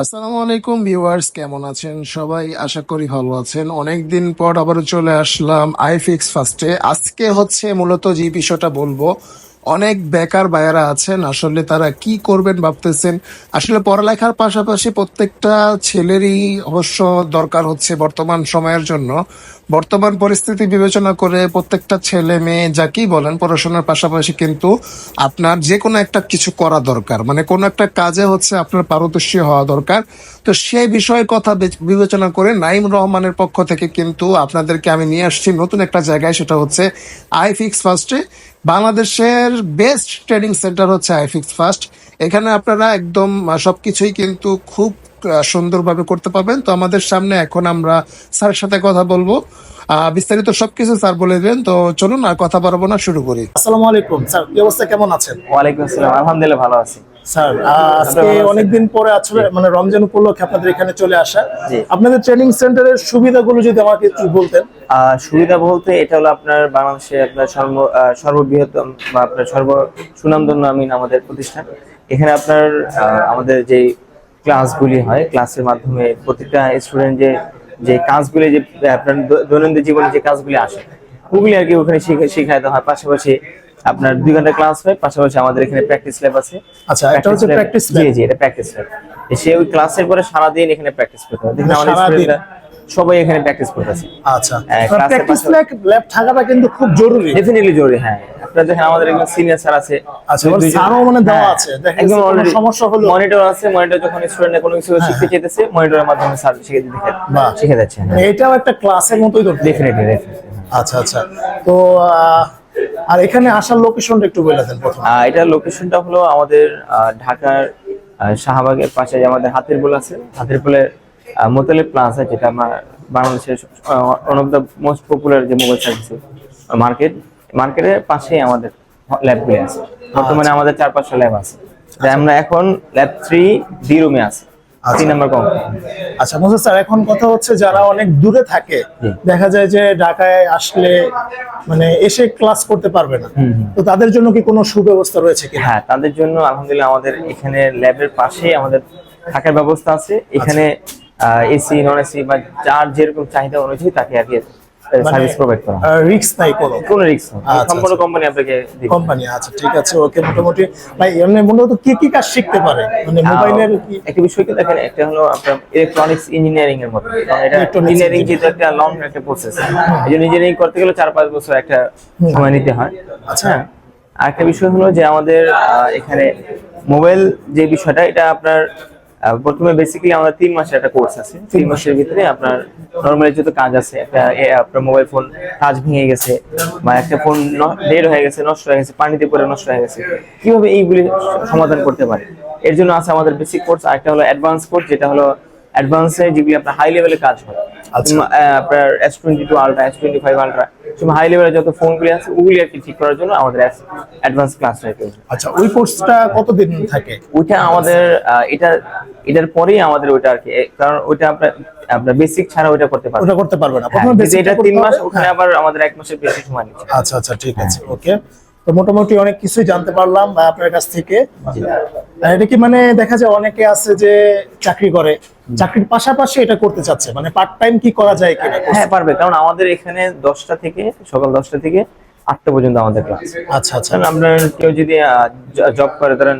আসসালামু আলাইকুম ভিউয়ার্স, কেমন আছেন সবাই? আশা করি ভালো আছেন। অনেকদিন পর আবার চলে আসলাম আইফিক্স ফার্স্টে আজকে হচ্ছে মূলত যে বিষয়টা বলব অনেক বেকার বায়ারা আছেন, আসলে তারা কি করবেন ভাবতেছেন? আসলে পড়ালেখার পাশাপাশি প্রত্যেকটা ছেলেরই অবশ্য দরকার হচ্ছে বর্তমান সময়ের জন্য। বর্তমান পরিস্থিতি বিবেচনা করে প্রত্যেকটা ছেলে মেয়ে যাকেই বলেন, পড়াশোনার পাশাপাশি কিন্তু আপনার যে কোনো একটা কিছু করা দরকার। মানে কোনো একটা কাজে হচ্ছে আপনার পারদর্শী হওয়া দরকার। তো সেই বিষয়ে কথা বিবেচনা করে নাইম রহমানের পক্ষ থেকে কিন্তু আপনাদেরকে আমি নিয়ে আসছি নতুন একটা জায়গায় সেটা হচ্ছে আইফিক্স ফার্স্টে। বাংলাদেশের বেস্ট ট্রেনিং সেন্টার হচ্ছে আইফিক্স ফার্স্ট। এখানে আপনারা একদম সবকিছুই কিন্তু খুব সুন্দরভাবে করতে পারবেন। তো আমাদের সামনে এখন আমরা স্যারের সাথে কথা বলব। আহ, বিস্তারিত সবকিছু স্যার বলে দেবেন। তো চলুন আর কথা বাড়াবো না শুরু করি। আসসালামু আলাইকুম। স্যার কি অবস্থা? কেমন আছেন? ওয়ালাইকুম আসসালাম। আলহামদুলিল্লাহ ভালো আছি। স্যার আজকে অনেকদিন পরে আসলে মানে রমজান উপলক্ষে আপনাদের এখানে চলে আসা। আপনাদের ট্রেনিং সেন্টারের সুবিধাগুলো যদি আমাকে একটু বলতেন। সুবিধা বলতে এটা হলো আপনার বাংলাদেশে আপনার সর্ব সর্ববৃহত্তম বা আপনার সর্ব সুনামধন্য আমিন আমাদের প্রতিষ্ঠান। এখানে আপনার আমাদের যে ক্লাসগুলি হয় ক্লাসের মাধ্যমে প্রত্যেকটা স্টুডেন্ট যে যে কাজগুলি যে আপনার দৈনন্দিন জীবনে যে কাজগুলি আসে ওগুলি আর কি ওখানে শিখে শিখাইতে হয়। পাশাপাশি আপনার দুই ঘণ্টা ক্লাস হয় পাশাপাশি আমাদের এখানে প্র্যাকটিস ল্যাব আছে। আচ্ছা, এটা হচ্ছে প্র্যাকটিস practice জি জি এটা প্র্যাকটিস ল্যাব সে ওই ক্লাসের পরে সারাদিন এখানে প্র্যাকটিস করতে হয়। দেখুন আমাদের স্টুডেন্টরা সবাই এখানে প্র্যাকটিস করতেছে। আচ্ছা। হ্যাঁ, প্র্যাকটিস ল্যাব থাকাটা কিন্তু খুব জরুরি। ডেফিনেটলি জরুরি হ্যাঁ। আপনারা দেখেন আমাদের একজন সিনিয়র স্যার আছে। আচ্ছা, স্যারও মানে দেওয়া হ্যাঁ, আছে। দেখা একদম সমস্যা হলো- মনিটর আছে মনিটর যখন স্টুডেন্ট কোনো কিছু শিখতে চাইতেছে মনিটরের মাধ্যমে স্যার শিখে দিতে। শিখে যাচ্ছে এটাও একটা ক্লাসের মতোই তো। ডেফিনেটলি আচ্ছা আচ্ছা। তো আর এখানে আসার লোকেশনটা একটু বলে দেন প্রথম। এটার লোকেশনটা হলো আমাদের ঢাকার শাহবাগের পাশে আমাদের হাতের পোল আছে। হাতের পোলের মোতালে প্লাজা যেটা আমার বাংলাদেশের one of the most popular যে মোবাইল সার্ভিস মার্কেট মার্কেটের পাশেই আমাদের ল্যাবগুলি আছে। বর্তমানে আমাদের চার পাঁচটা ল্যাব আছে তাই আমরা এখন ল্যাব থ্রি ডি রুমে আছি। আচ্ছা। তিন নম্বর কোম্পানি আচ্ছা মুসা স্যার এখন কথা হচ্ছে যারা অনেক দূরে থাকে দেখা যায় যে ঢাকায় আসলে মানে এসে ক্লাস করতে পারবে না। তো তাদের জন্য কি কোনো সুব্যবস্থা রয়েছে কি হ্যাঁ তাদের জন্য আলহামদুলিল্লাহ আমাদের এখানে ল্যাবের পাশেই আমাদের থাকার ব্যবস্থা আছে। এখানে এসি নন এসি বা যার যেরকম চাহিদা অনুযায়ী তাকে আর কি সার্ভিস প্রোভাইড করা হয়। রিক্স নাই কোনো। কোনো রিস্ক নেই। আচ্ছা, সম্পূর্ণ আচ্ছা। কোম্পানি আপনাকে কোম্পানি আচ্ছা ঠিক আছে ওকে মোটামুটি। ভাই এমনি মূলত কি কি কাজ শিখতে পারে? মানে মোবাইলের কি? একটা বিষয় কি দেখেন একটা হলো আপনার ইলেকট্রনিক্স ইঞ্জিনিয়ারিং এর মতো এটা ইঞ্জিনিয়ারিং যেহেতু একটা লং একটা প্রসেস এই জন্য ইঞ্জিনিয়ারিং করতে গেলে চার পাঁচ বছর একটা সময় নিতে হয়। আচ্ছা। হ্যাঁ। আরেকটা বিষয় হলো যে আমাদের এখানে মোবাইল যে বিষয়টা এটা আপনার প্রথমে বেসিক্যালি আমাদের তিন মাসের একটা কোর্স আছে। তিন মাসের ভিতরে আপনার নর্মালি যত কাজ আছে একটা আপনার মোবাইল ফোন কাজ ভেঙে গেছে বা একটা ফোন ডেড হয়ে গেছে নষ্ট হয়ে গেছে পানিতে পড়ে নষ্ট হয়ে গেছে কীভাবে এইগুলি সমাধান করতে পারে? এর জন্য আছে আমাদের বেসিক কোর্স আরেকটা হলো অ্যাডভান্স কোর্স যেটা হলো অ্যাডভান্সে যেগুলি আপনার হাই লেভেলে কাজ হয়। আচ্ছা। আপনার S twenty two ultra S twenty five ultra সব হাই লেভেলের যত ফোনগুলি আছে ওগুলি আর কি ঠিক করার জন্য আমাদের অ্যাডভান্স ক্লাস রয়েছে। আচ্ছা ওই কোর্সটা কতদিন থাকে? ওইটা আমাদের এটা এটার পরেই আমাদের ওইটা আর কি কারণ ওইটা আপনার আপনার বেসিক ছাড়া ওইটা করতে পারবে ওটা করতে পারবে না। হ্যাঁ, প্রথমে এটা তিন মাস ওখানে হ্যাঁ। আবার আমাদের এক মাসের বেশি সময় নিচ্ছে। আচ্ছা আচ্ছা ঠিক আছে ওকে। তো মোটামুটি অনেক কিছুই জানতে পারলাম আপনার কাছ থেকে। এটা কি মানে দেখা যায় অনেকে আছে যে চাকরি করে চাকরির পাশাপাশি এটা করতে চাচ্ছে মানে পার্ট টাইম কি করা যায় কিনা? হ্যাঁ পারবে কারণ আমাদের এখানে দশটা থেকে সকাল দশটা থেকে আটটা পর্যন্ত আমাদের ক্লাস আচ্ছা আচ্ছা। আপনার কেউ যদি জব করে ধরেন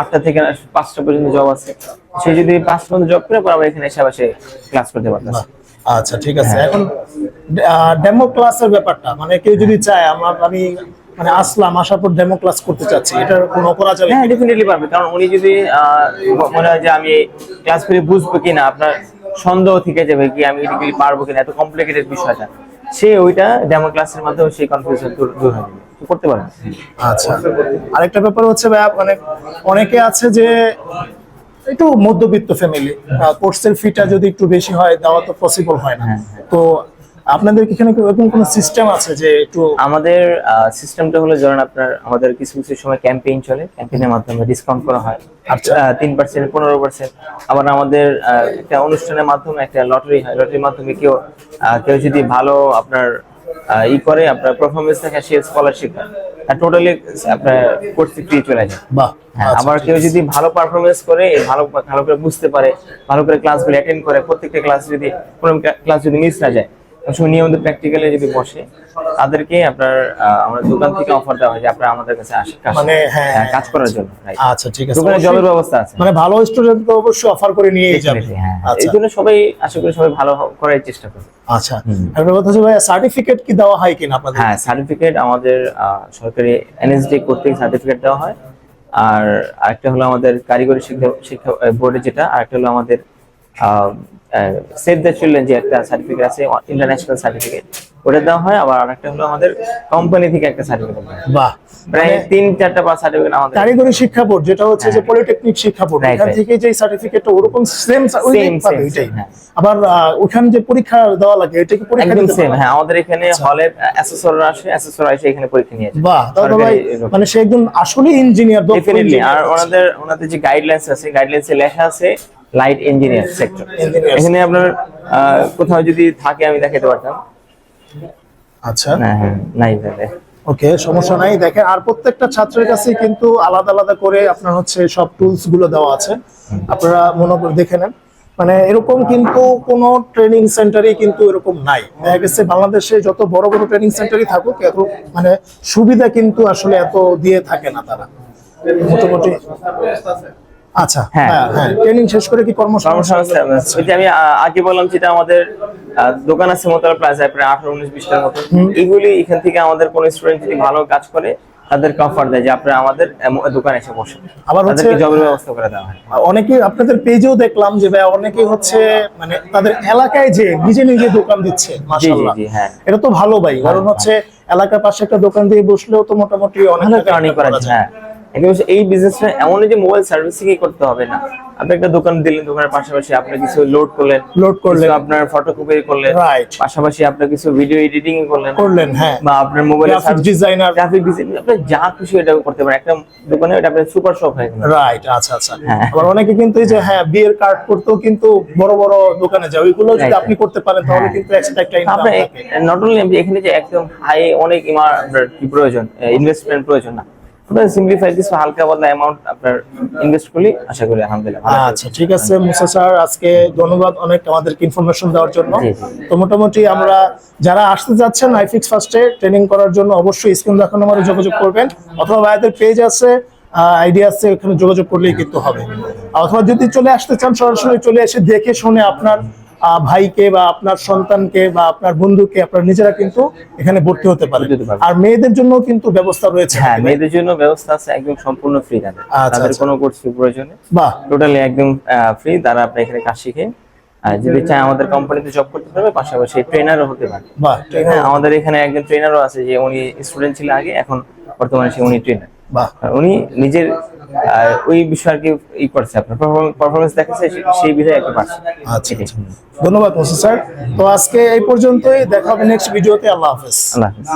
আটটা থেকে পাঁচটা পর্যন্ত জব আছে। সে যদি পাঁচটা পর্যন্ত জব করে পর আবার এখানে এসে আবার সে ক্লাস করতে বাহ, আচ্ছা ঠিক আছে। এখন ডেমো ক্লাসের ব্যাপারটা মানে কেউ যদি চায় আমার আমি মানে আসলাম আসার পর ডেমো ক্লাস করতে চাচ্ছি এটার কোনো করা যাবে হ্যাঁ ডেফিনেটলি পারবে। কারণ উনি যদি মনে হয় যে আমি ক্লাস করে বুঝব কিনা আপনার সন্দেহ থেকে যাবে কি আমি এটা কি পারব কিনা এত কমপ্লিকেটেড বিষয়টা। সে ওইটা ডেমো ক্লাসের মাধ্যমে সেই কনফিউশন দূর হয়ে যাবে। করতে পারবে আচ্ছা। আরেকটা ব্যাপার হচ্ছে ভাই মানে অনেকে আছে যে একটু মধ্যবিত্ত ফ্যামিলি কোর্সের ফিটা যদি একটু বেশি হয় দেওয়া তো পসিবল হয় না। হ্যাঁ, তো আপনাদের এখানে কি এরকম কোনো সিস্টেম আছে যে একটু আমাদের সিস্টেমটা হলো ধরেন আপনার আমাদের কিছু কিছু সময় ক্যাম্পেইন চলে। ক্যাম্পেইনের মাধ্যমে ডিসকাউন্ট করা হয়। আচ্ছা। তিন পার্সেন্ট পনেরো পার্সেন্ট আবার আমাদের একটা অনুষ্ঠানের মাধ্যমে একটা লটারি হয়। লটারির মাধ্যমে কেউ কেউ যদি ভালো আপনার ই করে আপনার পারফরমেন্স দেখে সে স্কলারশিপ হয় টোটালি আপনার কোর্সটি ফ্রি চলে যায়। বাহ হ্যাঁ আচ্ছা, আবার কেউ যদি ভালো পারফরমেন্স করে ভালো ভালো করে বুঝতে পারে ভালো করে ক্লাসগুলো অ্যাটেন্ড করে প্রত্যেকটা ক্লাস যদি কোনো ক্লাস যদি মিস না যায় সময় নিয়মিত প্র্যাকটিক্যালে যদি বসে তাদেরকে আপনার আমরা দোকান থেকে অফার দেওয়া হয় যে আপনারা আমাদের কাছে আসে মানে হ্যাঁ, হ্যাঁ, কাজ করার জন্য আচ্ছা ঠিক আছে। দোকানে জলের ব্যবস্থা আছে। মানে ভালো স্টুডেন্ট তো অবশ্যই অফার করে নিয়ে যাবে। হ্যাঁ এই আচ্ছা। জন্য সবাই আশা করি সবাই ভালো করার চেষ্টা করে আচ্ছা। একটা কথা হচ্ছে ভাই সার্টিফিকেট কি দেওয়া হয় কিনা আপনাদের? হ্যাঁ সার্টিফিকেট আমাদের সরকারি এনএসডি কর্তৃক সার্টিফিকেট দেওয়া হয়। আর আরেকটা হলো আমাদের কারিগরি শিক্ষা শিক্ষা বোর্ডে যেটা আরেকটা হলো আমাদের সেভ দ্য চিলড্রেন যে একটা সার্টিফিকেট আছে ইন্টারন্যাশনাল সার্টিফিকেট ওটা দেওয়া হয়। আবার আরেকটা হলো আমাদের কোম্পানি থেকে একটা সার্টিফিকেট বাহ। প্রায় তিন চারটা পাঁচ সার্টিফিকেট আমাদের কারিগরি শিক্ষা বোর্ড যেটা হচ্ছে যে পলিটেকনিক শিক্ষা বোর্ড হ্যাঁ। এখান থেকে যে সার্টিফিকেটটা ওরকম সেম Same, same, এটাই। হ্যাঁ। আবার ওখানে যে পরীক্ষা দেওয়া লাগে এটা কি পরীক্ষা দিতে সেম হ্যাঁ আমাদের এখানে হলে অ্যাসেসররা আসে অ্যাসেসররা এসে এখানে পরীক্ষা নিয়ে যায় বাহ তাহলে ভাই মানে সে একজন আসলে ইঞ্জিনিয়ার ডেফিনেটলি আর ওনাদের ওনাদের যে গাইডলাইন্স আছে গাইডলাইন্সে লেখা আছে লাইট ইঞ্জিনিয়ার সেক্টর এখানে আপনার কোথাও যদি থাকে আমি দেখাতে পারতাম। আচ্ছা। না হ্যাঁ নাই তাহলে। ওকে সমস্যা নাই। দেখেন আর প্রত্যেকটা ছাত্রের কাছে কিন্তু আলাদা আলাদা করে আপনার হচ্ছে সব টুলসগুলো দেওয়া আছে। আপনারা মনে করে দেখে নেন। মানে এরকম কিন্তু কোন ট্রেনিং সেন্টারই কিন্তু এরকম নাই। দেখা গেছে বাংলাদেশে যত বড় বড় ট্রেনিং সেন্টারই থাকুক এত মানে সুবিধা কিন্তু আসলে এত দিয়ে থাকে না তারা। মোটামুটি আচ্ছা হ্যাঁ। হ্যাঁ হ্যাঁ। ট্রেনিং শেষ করে কি কর্মসংস্থান যে আমি আগে বললাম যেটা আমাদের দোকান আছে মোতালা প্লাজায় প্রায় আঠারো উনিশ বিশটার মতো। এগুলি এখান থেকে আমাদের কোন স্টুডেন্ট যদি ভালো কাজ করে তাদেরকে অফার দেয় যে আপনারা আমাদের দোকানে এসে বসুন। আবার হচ্ছে- তাদেরকে জবের ব্যবস্থা করে দেওয়া হয়। অনেকে আপনাদের পেজেও দেখলাম যে ভাই অনেকে হচ্ছে মানে তাদের এলাকায় যে নিজে নিজে দোকান দিচ্ছে মাশাআল্লাহ। হ্যাঁ। এটা তো ভালো ভাই কারণ হচ্ছে এলাকার পাশে একটা দোকান দিয়ে বসলেও তো মোটামুটি অনেক আর্নিং করা যায়। হ্যাঁ। এই বিজনেসটা এমন যে মোবাইল করতে হবে না আপনি একটা দোকান দিলেন দোকানের পাশাপাশি আপনি কিছু লোড করলেন Load করলেন। আপনার ফটোকপি করলেন. পাশাপাশি আপনি কিছু ভিডিও এডিটিং করলেন করলেন হ্যাঁ বা আপনার mobile Graphic designer। Graphic design আপনি যা খুশি এটা করতে পারেন একটা দোকানে এটা আপনার সুপার শপ হয়ে গেল রাইট আচ্ছা আচ্ছা হ্যাঁ। আবার অনেকে কিন্তু এই যে হ্যাঁ বিয়ের কার্ড করতেও কিন্তু বড় বড় দোকানে যায় ওইগুলো যদি আপনি করতে পারেন তাহলে হ্যাঁ। কিন্তু এক্সট্রা একটা ইনকাম থাকে নট অনলি এখানে যে একদম হাই অনেক ইমার কি প্রয়োজন ইনভেস্টমেন্ট প্রয়োজন না আপনার সিম্পলিফাই কিছু হালকা পাতলা অ্যামাউন্ট আপনার ইনভেস্ট করলে আশা করি আলহামদুলিল্লাহ আচ্ছা ঠিক আছে মুসা স্যার আজকে ধন্যবাদ অনেক আমাদেরকে ইনফরমেশন দেওয়ার জন্য। তো মোটামুটি আমরা যারা আসতে যাচ্ছেন আইফিক্স ফার্স্টে ট্রেনিং করার জন্য অবশ্যই স্ক্রিন দেখানো নম্বরে যোগাযোগ করবেন। অথবা পেজ আছে আইডিয়া আছে ওখানে যোগাযোগ করলেই কিন্তু হবে। অথবা যদি চলে আসতে চান সরাসরি চলে এসে দেখে শুনে আপনার ভাইকে বা আপনার সন্তানকে বা আপনার বন্ধুকে আপনার নিজেরা কিন্তু এখানে ভর্তি হতে পারে। আর মেয়েদের জন্য কিন্তু ব্যবস্থা রয়েছে। হ্যাঁ মেয়েদের জন্য ব্যবস্থা আছে একদম সম্পূর্ণ ফ্রি তাদের। আচ্ছা, তাদের আচ্ছা। কোনো কোর্স প্রয়োজনে। বাহ। টোটালি একদম ফ্রি তারা আপনি এখানে কাজ শিখে যদি চায় আমাদের কোম্পানিতে জব করতে পারবে পাশাপাশি ট্রেনারও হতে পারে। বাহ হ্যাঁ আমাদের এখানে একজন ট্রেনারও আছে যে উনি স্টুডেন্ট ছিল আগে এখন বর্তমানে সে উনি ট্রেনার উনি নিজের ওই বিষয়কে আর কি ই করছে আপনার পারফরমেন্স দেখাচ্ছে সেই বিষয়ে একটা পারছে আচ্ছা আচ্ছা। ধন্যবাদ মুসা স্যার। তো আজকে এই পর্যন্তই দেখা হবে নেক্সট ভিডিওতে আল্লাহ হাফেজ। আল্লাহ হাফিজ।